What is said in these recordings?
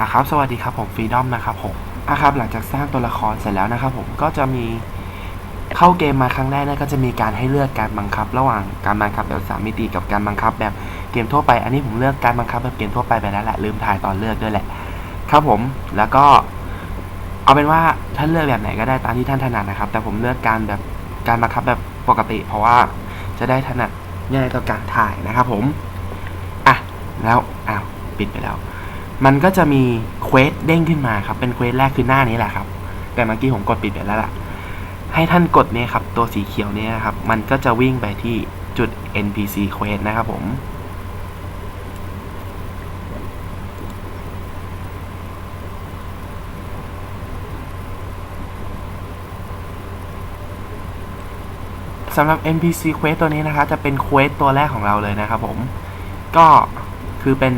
อะครับ สวัสดีครับผมฟรีดอมนะครับผมอะครับ หลังจากสร้างตัวละครเสร็จแล้วนะครับผมก็จะมีเข้าเกมมาครั้งแรกเนี่ยก็จะมีการให้เลือกการบังคับ ระหว่างการบังคับแบบสามมิติกับการบังคับแบบเกมทั่วไป อันนี้ผมเลือกการบังคับแบบเกมทั่วไปไปแล้วแหละลืมถ่ายตอนเลือกด้วยแหละ ครับผมแล้วก็ เอาเป็นว่าท่านเลือกแบบไหนก็ได้ตามที่ท่านถนัดนะครับ แต่ผมเลือกการแบบการบังคับแบบปกติ เพราะว่าจะได้ถนัดง่ายต่อการถ่ายนะครับผมอะแล้วอ้าวปิดไปแล้ว มันก็จะมีเควสเด้งขึ้นมาครับ เป็นเควสแรกคือหน้านี้แหละครับ แต่เมื่อกี้ผมกดปิดไปแล้วล่ะ ให้ท่านกดเนี่ยครับ ตัวสีเขียวเนี่ยครับ มันก็จะวิ่งไปที่จุด NPC quest นะครับผม สำหรับ NPC quest ตัวนี้นะครับจะเป็นเควสตัวแรกของเราเลยนะครับผม ก็คือเป็น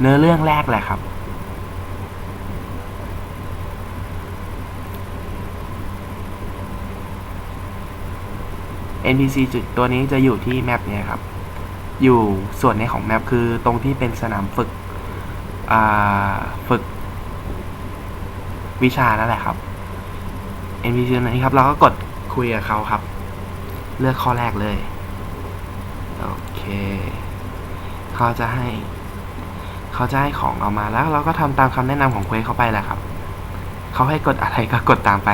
เนื้อเรื่องแรกแหละครับ NPC จุดตัวนี้จะอยู่ที่แมปเนี่ยครับ อยู่ส่วนในของแมปคือตรงที่เป็นสนามฝึกฝึกวิชานั่นแหละครับ NPC ตัวนี้ครับเราก็กดคุยกับเขาครับ เลือกข้อแรกเลย โอเค เขาจะให้ เขาจะให้ของเอามาแล้วเราก็ทำตามคำแนะนำของเควสเข้าไปแหละครับ เขาให้กดอะไรก็กดตามไป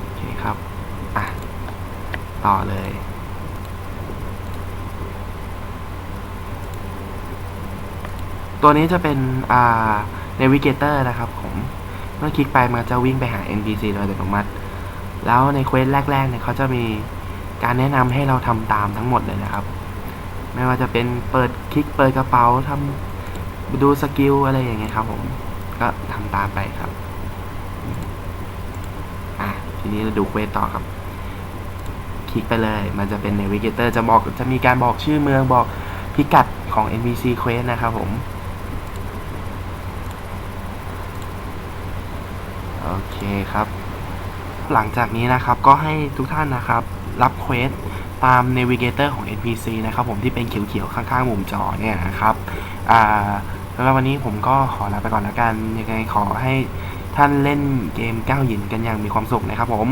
โอเคครับ อะ ต่อเลย ตัวนี้จะเป็นอ่า navigator นะครับผม เมื่อคลิกไปมันจะวิ่งไปหา NPC โดยอัตโนมัติ แล้วในเควสแรกๆเนี่ยเขาจะมีการแนะนำให้เราทำตามทั้งหมดเลยนะครับ ไม่ว่าจะเป็นเปิดคลิกเปิดกระเป๋าทำ ดูสกิลอะไรอย่างเงี้ยครับผมก็ทำตามไปครับอะทีนี้เราดูเควสต่อครับ คลิกไปเลย มันจะเป็น Navigator จะบอกจะมีการบอกชื่อเมืองบอกพิกัดของ NPC Quest นะครับผม โอเคครับ หลังจากนี้นะครับก็ให้ทุกท่านนะครับ รับเควสตาม Navigator ของ NPC นะครับผมที่เป็นเขียวๆ ข้างๆ มุมจอเนี่ยนะครับ อ่า สำหรับวันนี้ผมก็ขอลาไปก่อนแล้วกัน ยังไงขอให้ท่านเล่นเกมก้าวหยินกันอย่างมีความสุขนะครับผม